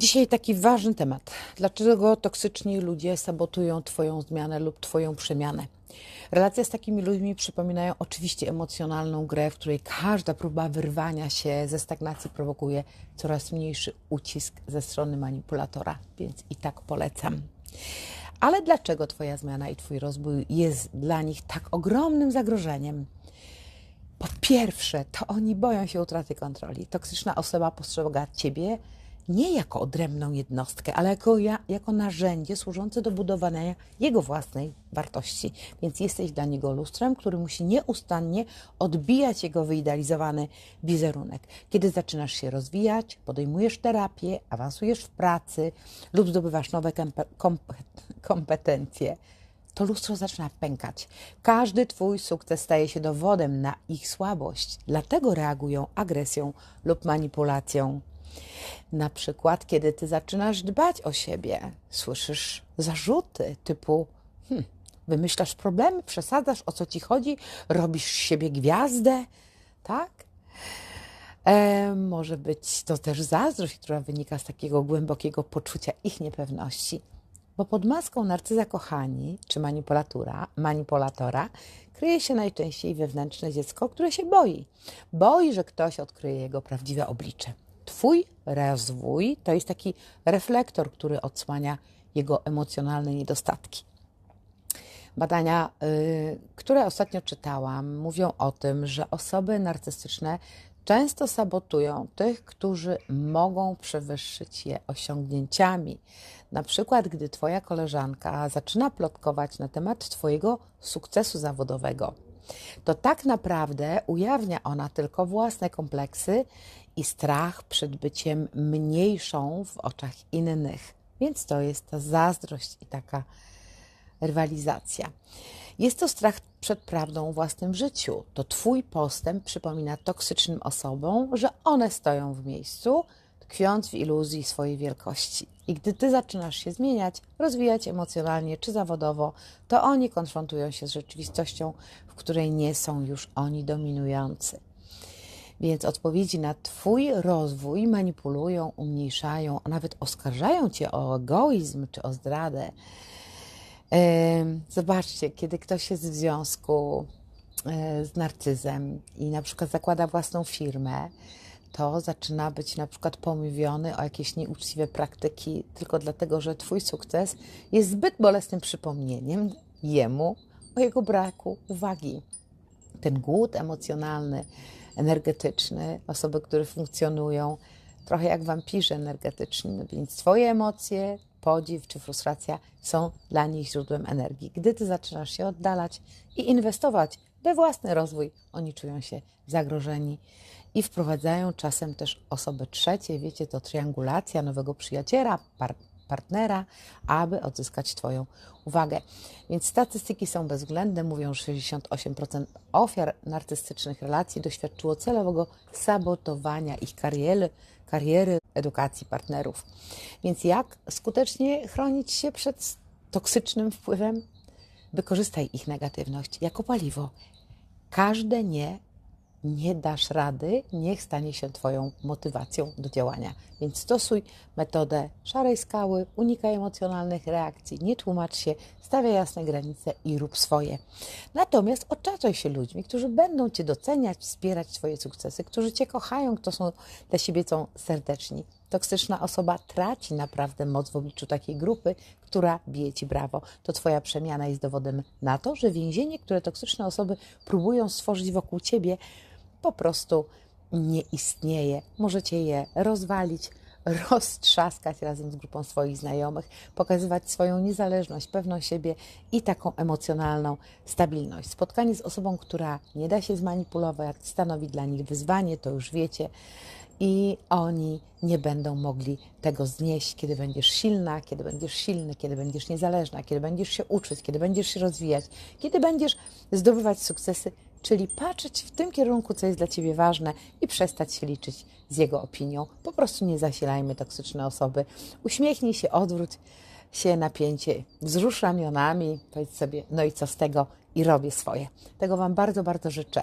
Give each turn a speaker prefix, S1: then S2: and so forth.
S1: Dzisiaj taki ważny temat. Dlaczego toksyczni ludzie sabotują Twoją zmianę lub Twoją przemianę? Relacje z takimi ludźmi przypominają oczywiście emocjonalną grę, w której każda próba wyrwania się ze stagnacji prowokuje coraz mniejszy ucisk ze strony manipulatora, więc i tak polecam. Ale dlaczego Twoja zmiana i Twój rozwój jest dla nich tak ogromnym zagrożeniem? Po pierwsze, to oni boją się utraty kontroli. Toksyczna osoba postrzega Ciebie nie jako odrębną jednostkę, ale jako, ja, jako narzędzie służące do budowania jego własnej wartości. Więc jesteś dla niego lustrem, który musi nieustannie odbijać jego wyidealizowany wizerunek. Kiedy zaczynasz się rozwijać, podejmujesz terapię, awansujesz w pracy lub zdobywasz nowe kompetencje, to lustro zaczyna pękać. Każdy Twój sukces staje się dowodem na ich słabość, dlatego reagują agresją lub manipulacją. Na przykład, kiedy ty zaczynasz dbać o siebie, słyszysz zarzuty typu: hm, wymyślasz problemy, przesadzasz o co ci chodzi, robisz z siebie gwiazdę, tak? E, może być to też zazdrość, która wynika z takiego głębokiego poczucia ich niepewności. Bo pod maską narcyza kochani czy manipulatora, manipulatora kryje się najczęściej wewnętrzne dziecko, które się boi. Boi, że ktoś odkryje jego prawdziwe oblicze. Twój rozwój to jest taki reflektor, który odsłania jego emocjonalne niedostatki. Badania, y, które ostatnio czytałam, mówią o tym, że osoby narcystyczne często sabotują tych, którzy mogą przewyższyć je osiągnięciami. Na przykład, gdy Twoja koleżanka zaczyna plotkować na temat Twojego sukcesu zawodowego, to tak naprawdę ujawnia ona tylko własne kompleksy i strach przed byciem mniejszą w oczach innych. Więc to jest ta zazdrość i taka rywalizacja. Jest to strach przed prawdą w własnym życiu. To Twój postęp przypomina toksycznym osobom, że one stoją w miejscu, tkwiąc w iluzji swojej wielkości. I gdy Ty zaczynasz się zmieniać, rozwijać emocjonalnie czy zawodowo, to oni konfrontują się z rzeczywistością, w której nie są już oni dominujący. Więc odpowiedzi na Twój rozwój manipulują, umniejszają, a nawet oskarżają Cię o egoizm czy o zdradę. Zobaczcie, kiedy ktoś jest w związku e, z narcyzem i na przykład zakłada własną firmę, to zaczyna być na przykład pomówiony o jakieś nieuczciwe praktyki tylko dlatego, że Twój sukces jest zbyt bolesnym przypomnieniem jemu o jego braku uwagi. Ten głód emocjonalny, energetyczny, osoby, które funkcjonują trochę jak wampirzy energetyczni, no więc Twoje emocje, podziw czy frustracja są dla nich źródłem energii. Gdy Ty zaczynasz się oddalać i inwestować we własny rozwój, oni czują się zagrożeni i wprowadzają czasem też osoby trzecie, wiecie, to triangulacja nowego przyjaciela, par partnera, aby odzyskać Twoją uwagę. Więc statystyki są bezwzględne, mówią, że 68% ofiar narcystycznych relacji doświadczyło celowego sabotowania ich kariery, kariery edukacji partnerów. Więc jak skutecznie chronić się przed toksycznym wpływem? Wykorzystaj ich negatywność jako paliwo. Każde nie nie dasz rady, niech stanie się Twoją motywacją do działania. Więc stosuj metodę szarej skały, unikaj emocjonalnych reakcji, nie tłumacz się, stawiaj jasne granice i rób swoje. Natomiast otaczaj się ludźmi, którzy będą Cię doceniać, wspierać Twoje sukcesy, którzy Cię kochają, kto są dla siebie są serdeczni. Toksyczna osoba traci naprawdę moc w obliczu takiej grupy, która bije ci brawo. To Twoja przemiana jest dowodem na to, że więzienie, które toksyczne osoby próbują stworzyć wokół Ciebie, po prostu nie istnieje. Możecie je rozwalić, roztrzaskać razem z grupą swoich znajomych, pokazywać swoją niezależność, pewność siebie i taką emocjonalną stabilność. Spotkanie z osobą, która nie da się zmanipulować, stanowi dla nich wyzwanie, to już wiecie. I oni nie będą mogli tego znieść, kiedy będziesz silna, kiedy będziesz silny, kiedy będziesz niezależna, kiedy będziesz się uczyć, kiedy będziesz się rozwijać, kiedy będziesz zdobywać sukcesy czyli patrzeć w tym kierunku, co jest dla Ciebie ważne i przestać się liczyć z jego opinią. Po prostu nie zasilajmy toksyczne osoby. Uśmiechnij się, odwróć się napięcie, wzrusz ramionami, powiedz sobie, no i co z tego, i robię swoje. Tego Wam bardzo, bardzo życzę.